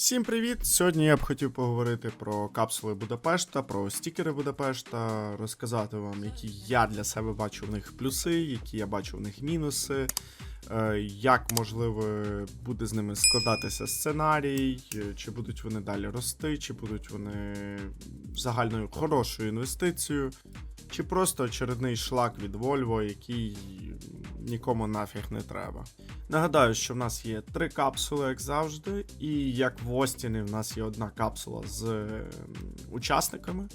Всім привіт! Сьогодні я б хотів поговорити про капсули Будапешта, про стікери Будапешта, розказати вам, які я для себе бачу в них плюси, які я бачу в них мінуси, як можливо буде з ними складатися сценарій, е, чи будуть вони далі рости, чи будуть вони загальною хорошою інвестицією, чи просто очередний шлак від Volvo, який нікому нафіг не треба. Нагадаю, що в нас є три капсули, як завжди, і як в Остіні, в нас є одна капсула з е, учасниками,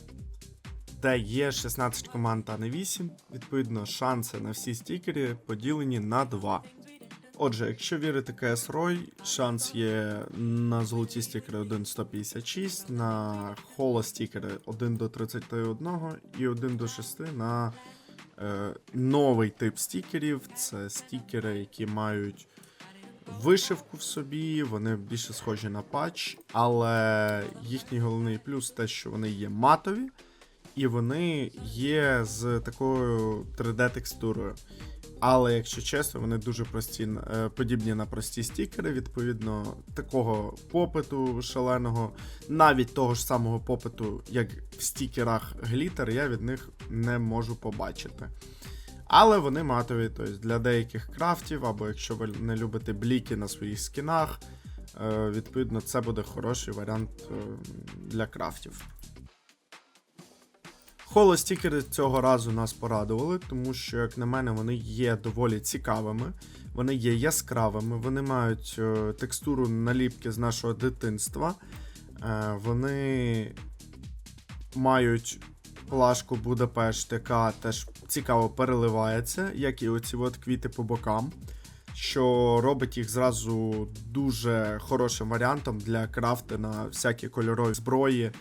де є 16 команд, а не 8. Відповідно, шанси на всі стікери поділені на 2. Отже, якщо вірити КС Рой, шанс є на золоті стікери 1,156, на холо стікери 1 до 31 і 1 до 6 на е, новий тип стікерів. Це стікери, які мають вишивку в собі, вони більше схожі на патч, але їхній головний плюс те, що вони є матові, і вони є з такою 3D-текстурою. Але, якщо чесно, вони дуже прості, е, подібні на прості стікери. Відповідно, такого попиту шаленого, навіть того ж самого попиту, як в стікерах глітер, я від них не можу побачити. Але вони матові, тобто для деяких крафтів, або якщо ви не любите бліки на своїх скінах, е, відповідно, це буде хороший варіант е, для крафтів. Холостікери цього разу нас порадували, тому що, як на мене, вони є доволі цікавими, вони є яскравими, вони мають е, текстуру наліпки з нашого дитинства. Е, вони мають плашку Будапешт, яка теж цікаво переливається, як і оці от квіти по бокам, що робить їх зразу дуже хорошим варіантом для крафти на всякі кольорові зброї,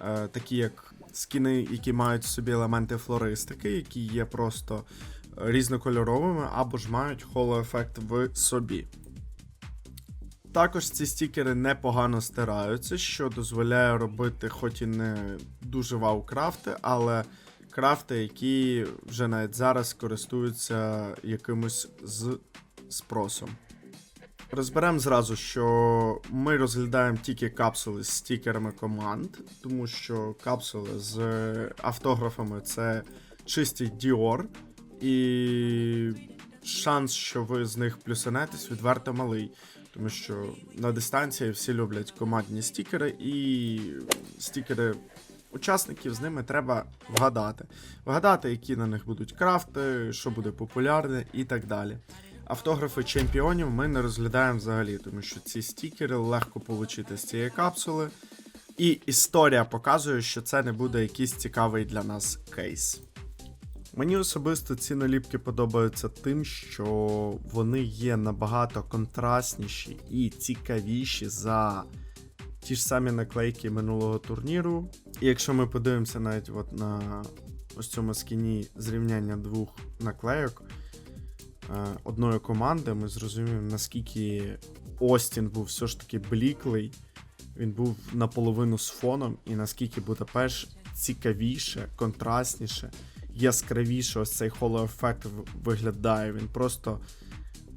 е, такі як скіни, які мають в собі елементи флористики, які є просто різнокольоровими або ж мають холоефект в собі. Також ці стікери непогано стираються, що дозволяє робити, хоч і не дуже вау крафти, але крафти, які вже навіть зараз користуються якимось з спросом. Розберемо зразу, що ми розглядаємо тільки капсули з стікерами команд, тому що капсули з автографами це чистий Dior, і шанс, що ви з них плюсанетесь, відверто малий. Тому що на дистанції всі люблять командні стікери, і стікери учасників з ними треба вгадати. Вгадати, які на них будуть крафти, що буде популярне і так далі. Автографи чемпіонів ми не розглядаємо взагалі, тому що ці стікери легко отримати з цієї капсули. І історія показує, що це не буде якийсь цікавий для нас кейс. Мені особисто ці наліпки подобаються тим, що вони є набагато контрастніші і цікавіші за ті ж самі наклейки минулого турніру. І якщо ми подивимося навіть от на ось цьому скіні зрівняння двох наклейок одної команди, ми зрозуміємо, наскільки Остін був все ж таки бліклий, він був наполовину з фоном, і наскільки Будапешт цікавіше, контрастніше яскравіше ось цей холоефект виглядає. Він просто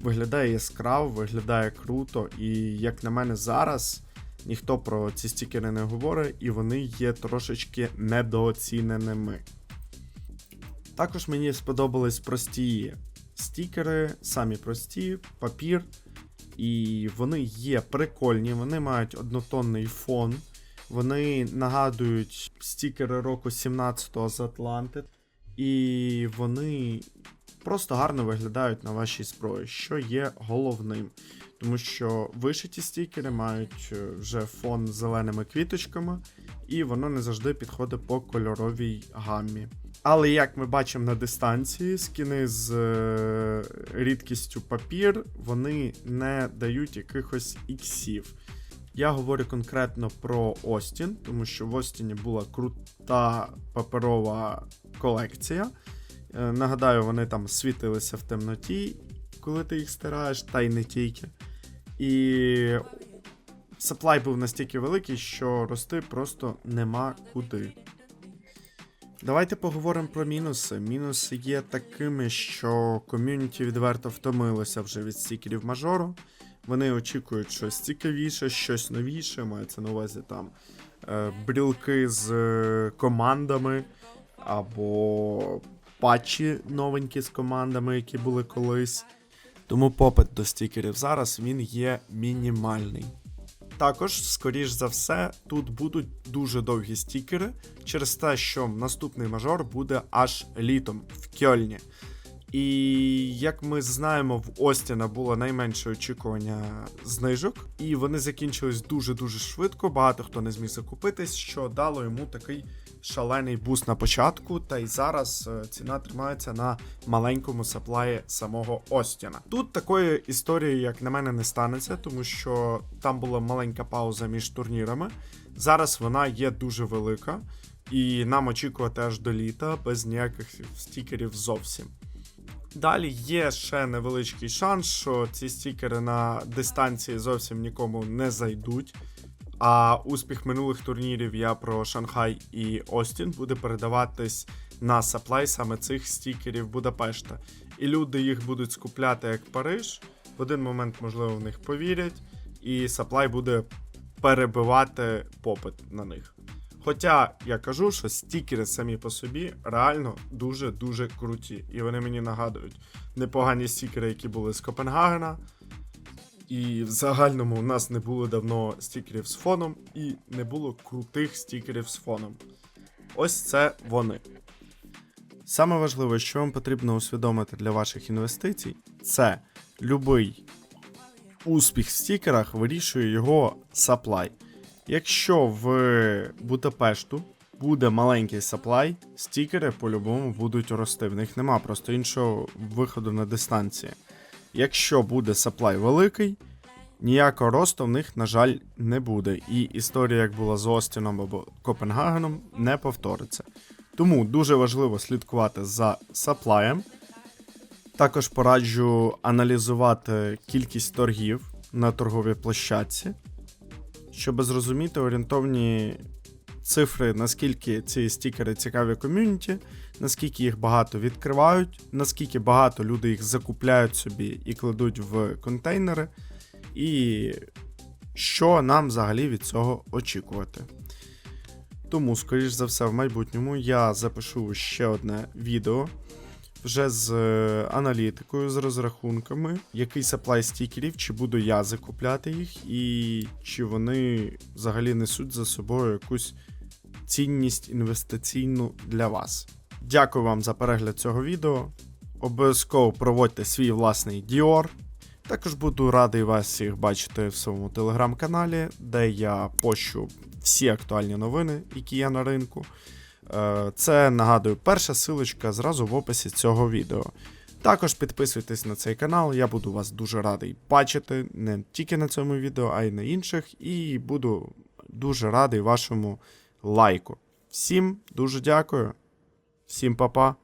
виглядає яскраво, виглядає круто. І, як на мене, зараз ніхто про ці стікери не говорить, і вони є трошечки недооціненими. Також мені сподобались прості стікери, самі прості, папір. І вони є прикольні, вони мають однотонний фон. Вони нагадують стікери року 17-го з Атланти і вони просто гарно виглядають на вашій зброї, що є головним. Тому що вишиті стікери мають е, вже фон з зеленими квіточками, і воно не завжди підходить по кольоровій гаммі. Але як ми бачимо на дистанції, скіни з е, рідкістю папір, вони не дають якихось іксів. Я говорю конкретно про Остін, тому що в Остіні була крута паперова колекція. Е, нагадаю, вони там світилися в темноті, коли ти їх стираєш, та й не тільки. І саплай був настільки великий, що рости просто нема куди. Давайте поговоримо про мінуси. Мінуси є такими, що ком'юніті відверто втомилося вже від стікерів мажору. Вони очікують щось цікавіше, щось новіше, мається на увазі там е, брілки з е, командами або патчі новенькі з командами, які були колись. Тому попит до стікерів зараз він є мінімальний. Також, скоріш за все, тут будуть дуже довгі стікери через те, що наступний мажор буде аж літом в Кьольні. І як ми знаємо, в Остіна було найменше очікування знижок, і вони закінчились дуже-дуже швидко. Багато хто не зміг закупитись, що дало йому такий шалений буст на початку. Та й зараз е, ціна тримається на маленькому саплаї самого Остіна. Тут такої історії, як на мене, не станеться, тому що там була маленька пауза між турнірами. Зараз вона є дуже велика, і нам очікувати аж до літа без ніяких стікерів зовсім. Далі є ще невеличкий шанс, що ці стікери на дистанції зовсім нікому не зайдуть. А успіх минулих турнірів я про Шанхай і Остін буде передаватись на саплай саме цих стікерів Будапешта. І люди їх будуть скупляти як Париж. В один момент, можливо, в них повірять, і саплай буде перебивати попит на них. Хоча я кажу, що стікери самі по собі реально дуже-дуже круті. І вони мені нагадують непогані стікери, які були з Копенгагена. І в загальному у нас не було давно стікерів з фоном, і не було крутих стікерів з фоном. Ось це вони. Саме важливе, що вам потрібно усвідомити для ваших інвестицій, це любий успіх в стікерах вирішує його саплай. Якщо в Будапешту буде маленький саплай, стікери по-любому будуть рости. В них нема просто іншого виходу на дистанції. Якщо буде саплай великий, ніякого росту в них, на жаль, не буде. І історія, як була з Остіном або Копенгагеном, не повториться. Тому дуже важливо слідкувати за саплаєм. Також пораджу аналізувати кількість торгів на торговій площадці, щоб зрозуміти орієнтовні цифри, наскільки ці стікери цікаві ком'юніті, наскільки їх багато відкривають, наскільки багато люди їх закупляють собі і кладуть в контейнери, і що нам взагалі від цього очікувати. Тому, скоріш за все, в майбутньому я запишу ще одне відео вже з е, аналітикою, з розрахунками, який саплай стікерів, чи буду я закупляти їх, і чи вони взагалі несуть за собою якусь цінність інвестиційну для вас. Дякую вам за перегляд цього відео. Обов'язково проводьте свій власний Dior. Також буду радий вас всіх бачити в своєму телеграм-каналі, де я пощу всі актуальні новини, які є на ринку. Е, Це нагадую, перша силочка зразу в описі цього відео. Також підписуйтесь на цей канал, я буду вас дуже радий бачити не тільки на цьому відео, а й на інших. І буду дуже радий вашому лайку. Всім дуже дякую, всім па-па.